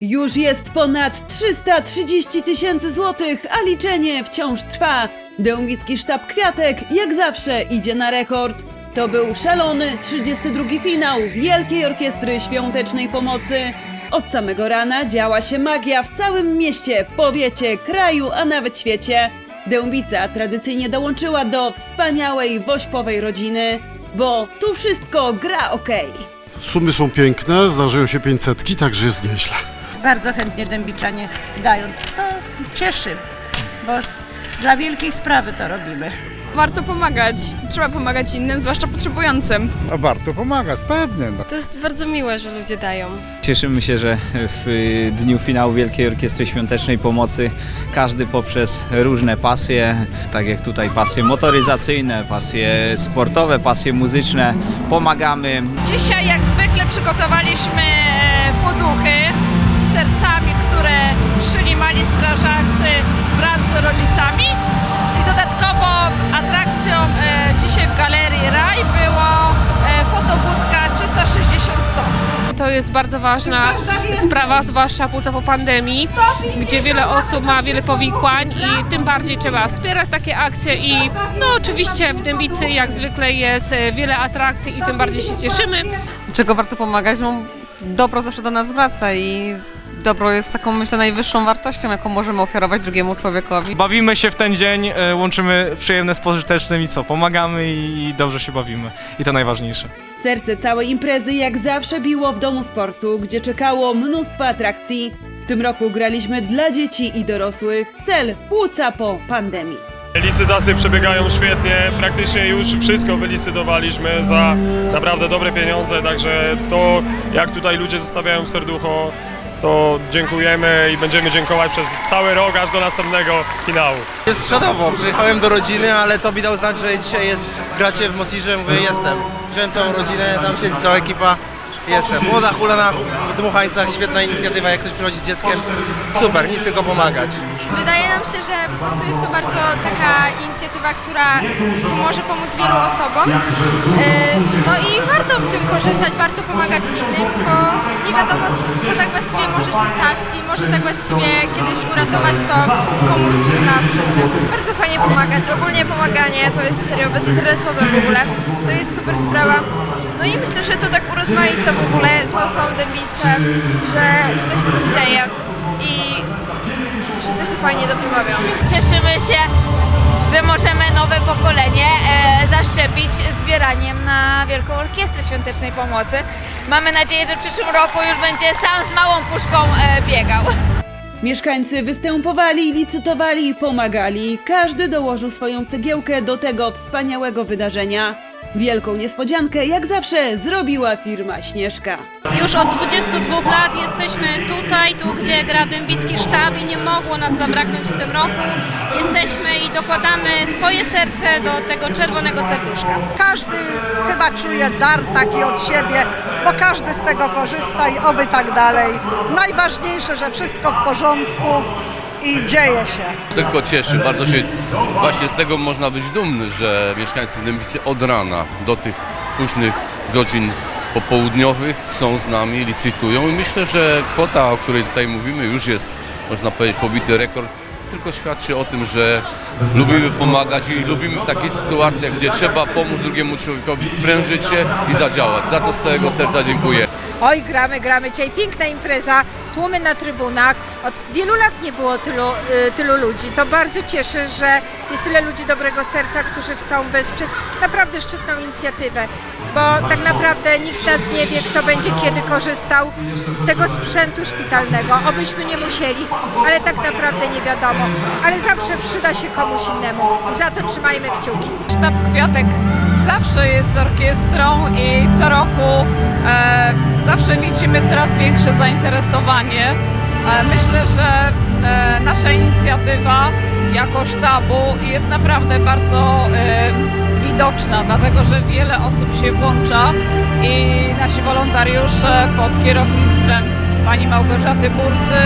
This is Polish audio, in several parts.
Już jest ponad 330 tysięcy złotych, a liczenie wciąż trwa. Dębicki sztab Kwiatek jak zawsze idzie na rekord. To był szalony 32 finał Wielkiej Orkiestry Świątecznej Pomocy. Od samego rana działa się magia w całym mieście, powiecie, kraju, a nawet świecie. Dębica tradycyjnie dołączyła do wspaniałej wośpowej rodziny, bo tu wszystko gra okej. Sumy są piękne, zdarzają się 500, także jest nieźle. Bardzo chętnie dębiczanie dają, co cieszy, bo dla wielkiej sprawy to robimy. Warto pomagać. Trzeba pomagać innym, zwłaszcza potrzebującym. A warto pomagać, pewnie. No. To jest bardzo miłe, że ludzie dają. Cieszymy się, że w y, dniu finału Wielkiej Orkiestry Świątecznej Pomocy każdy poprzez różne pasje, tak jak tutaj pasje motoryzacyjne, pasje sportowe, pasje muzyczne, pomagamy. Dzisiaj jak zwykle przygotowaliśmy e, poduchy szyli mali strażacy wraz z rodzicami. I dodatkowo atrakcją e, dzisiaj w Galerii Raj było e, fotobudka 360 stopni. To jest bardzo ważna sprawa, zwłaszcza płuca po pandemii, gdzie wiele osób ma wiele powikłań i tym bardziej trzeba wspierać takie akcje i no oczywiście w Dębicy jak zwykle jest e, wiele atrakcji i tym bardziej się cieszymy. czego warto pomagać, no dobro zawsze do nas wraca i dobro jest taką, myślę, najwyższą wartością, jaką możemy ofiarować drugiemu człowiekowi. Bawimy się w ten dzień, e, łączymy przyjemne z pożytecznym i co, pomagamy i dobrze się bawimy. I to najważniejsze. Serce całej imprezy jak zawsze biło w domu sportu, gdzie czekało mnóstwo atrakcji. W tym roku graliśmy dla dzieci i dorosłych. Cel płuca po pandemii. Licytacje przebiegają świetnie, praktycznie już wszystko wylicytowaliśmy za naprawdę dobre pieniądze, także to jak tutaj ludzie zostawiają serducho, to dziękujemy i będziemy dziękować przez cały rok aż do następnego finału. Jest czadowo, przyjechałem do rodziny, ale to mi dał znać, że dzisiaj jest, gracie w Mosirze, mówię jestem. Wziąłem całą rodzinę, tam siedzi cała ekipa, jestem. Młoda hula na dmuchańcach, świetna inicjatywa, jak ktoś przychodzi z dzieckiem, super, nic tylko pomagać. Wydaje nam się, że po prostu jest to bardzo taka inicjatywa, która może pomóc wielu osobom. Yy, No i warto w tym korzystać, warto pomagać innym, bo nie wiadomo co tak właściwie może się stać i może tak właściwie kiedyś uratować to komuś z nas życie. Bardzo fajnie pomagać, ogólnie pomaganie to jest serio bezinteresowe w ogóle, to jest super sprawa. No i myślę, że to tak urozmaica w ogóle tą całą dębicę, że tutaj się coś dzieje i wszyscy się fajnie dobrze bawią. Cieszymy się, że możemy nowe pokolenie e, zaszczepić zbieraniem na Wielką Orkiestrę Świątecznej Pomocy. Mamy nadzieję, że w przyszłym roku już będzie sam z małą puszką e, biegał. Mieszkańcy występowali, licytowali, pomagali. Każdy dołożył swoją cegiełkę do tego wspaniałego wydarzenia. Wielką niespodziankę, jak zawsze, zrobiła firma Śnieżka. Już od 22 lat jesteśmy tutaj, tu gdzie gra Dębicki Sztab i nie mogło nas zabraknąć w tym roku. Jesteśmy i dokładamy swoje serce do tego czerwonego serduszka. Każdy chyba czuje dar taki od siebie, bo każdy z tego korzysta i oby tak dalej. Najważniejsze, że wszystko w porządku i dzieje się. Tylko cieszy, bardzo się właśnie z tego można być dumny, że mieszkańcy Dębicy od rana do tych późnych godzin popołudniowych są z nami, licytują i myślę, że kwota, o której tutaj mówimy już jest, można powiedzieć, pobity rekord, tylko świadczy o tym, że lubimy pomagać i lubimy w takich sytuacjach, gdzie trzeba pomóc drugiemu człowiekowi sprężyć się i zadziałać. Za to z całego serca dziękuję. Oj, gramy, gramy. Dzisiaj piękna impreza, tłumy na trybunach. Od wielu lat nie było tylu, y, tylu ludzi. To bardzo cieszy, że jest tyle ludzi dobrego serca, którzy chcą wesprzeć naprawdę szczytną inicjatywę. Bo tak naprawdę nikt z nas nie wie, kto będzie kiedy korzystał z tego sprzętu szpitalnego. Obyśmy nie musieli, ale tak naprawdę nie wiadomo. Ale zawsze przyda się komuś innemu. Za to trzymajmy kciuki. Sztab Kwiatek zawsze jest z orkiestrą i co roku e, zawsze widzimy coraz większe zainteresowanie. E, myślę, że e, nasza inicjatywa jako sztabu jest naprawdę bardzo e, widoczna, dlatego że wiele osób się włącza i nasi wolontariusze pod kierownictwem pani Małgorzaty Burcy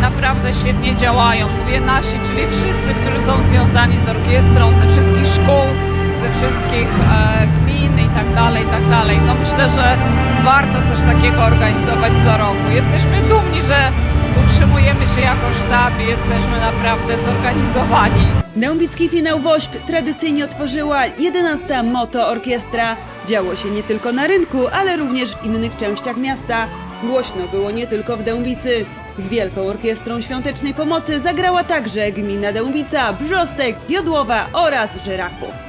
naprawdę świetnie działają. Mówię nasi, czyli wszyscy, którzy są związani z orkiestrą, ze wszystkich szkół, ze wszystkich e, gmin i tak dalej, i tak dalej. No myślę, że warto coś takiego organizować co roku. Jesteśmy dumni, że się jako sztab i jesteśmy naprawdę zorganizowani. Dębicki finał WOŚP tradycyjnie otworzyła 11 Moto Orkiestra. Działo się nie tylko na rynku, ale również w innych częściach miasta. Głośno było nie tylko w Dębicy. Z Wielką Orkiestrą Świątecznej Pomocy zagrała także gmina Dębica, Brzostek, Jodłowa oraz Żyrachów.